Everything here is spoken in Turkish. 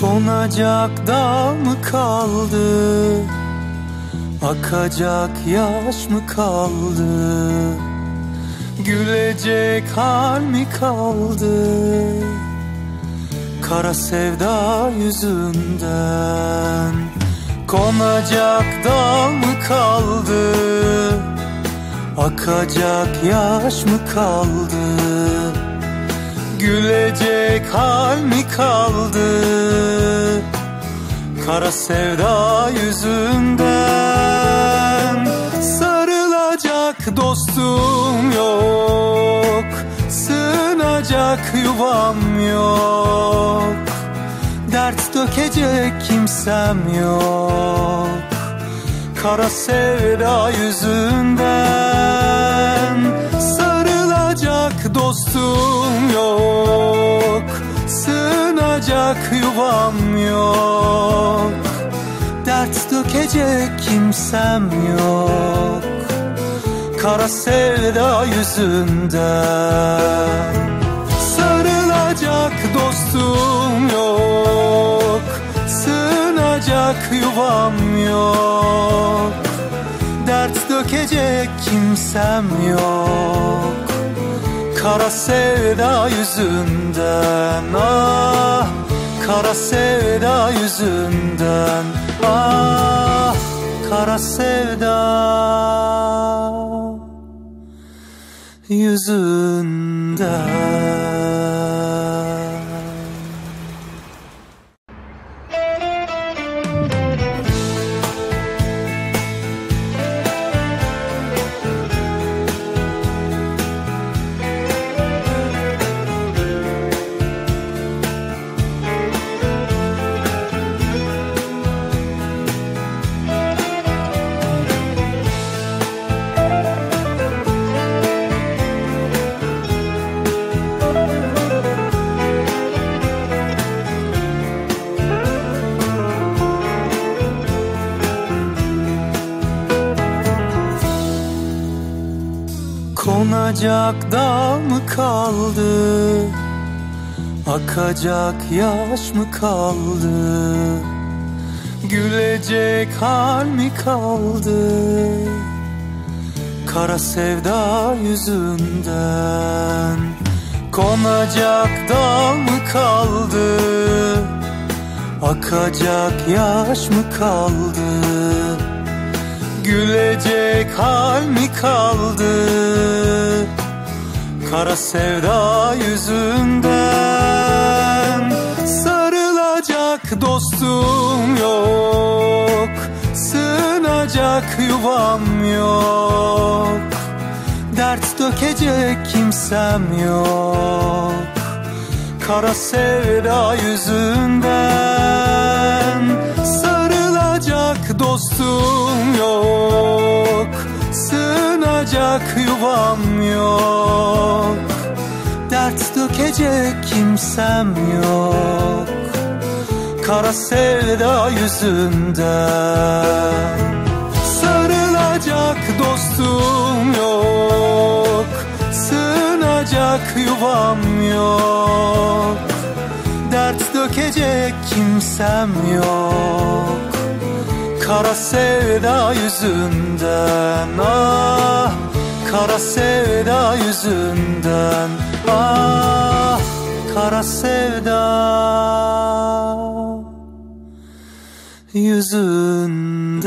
Konacak dal mı kaldı? Akacak yaş mı kaldı? Gülecek hal mi kaldı? Kara sevda yüzünden Konacak dal mı kaldı? Akacak yaş mı kaldı Gülecek hal mi kaldı? Kara sevda yüzünden Sarılacak dostum yok Sığınacak yuvam yok. Dert dökecek kimsem yok. Kara sevda yüzünden Sarılacak dostum Sığınacak yuvam yok. Dert dökecek kimsem yok. Kara sevda yüzünden Sarılacak dostum yok. Sığınacak yuvam yok. Dert dökecek kimsem yok. Kara sevda yüzünden ah Kara sevda yüzünden. Ah Kara sevda yüzünden Konacak dal mı kaldı? Akacak yaş mı kaldı? Gülecek hal mi kaldı? Kara sevda yüzünden Konacak dal mı kaldı? Akacak yaş mı kaldı Gülecek hal mi kaldı? Kara sevda yüzünden Sarılacak dostum yok Sığınacak yuvam yok. Dert dökecek kimsem yok. Kara sevda yüzünden Sığınacak yuvam yok. Dert dökecek kimsem yok. Kara sevda yüzünden Sarılacak dostum yok. Sığınacak yuvam yok. Dert dökecek kimsem yok. Kara sevda yüzünden ah Kara sevda yüzünden. Ah Kara sevda yüzünden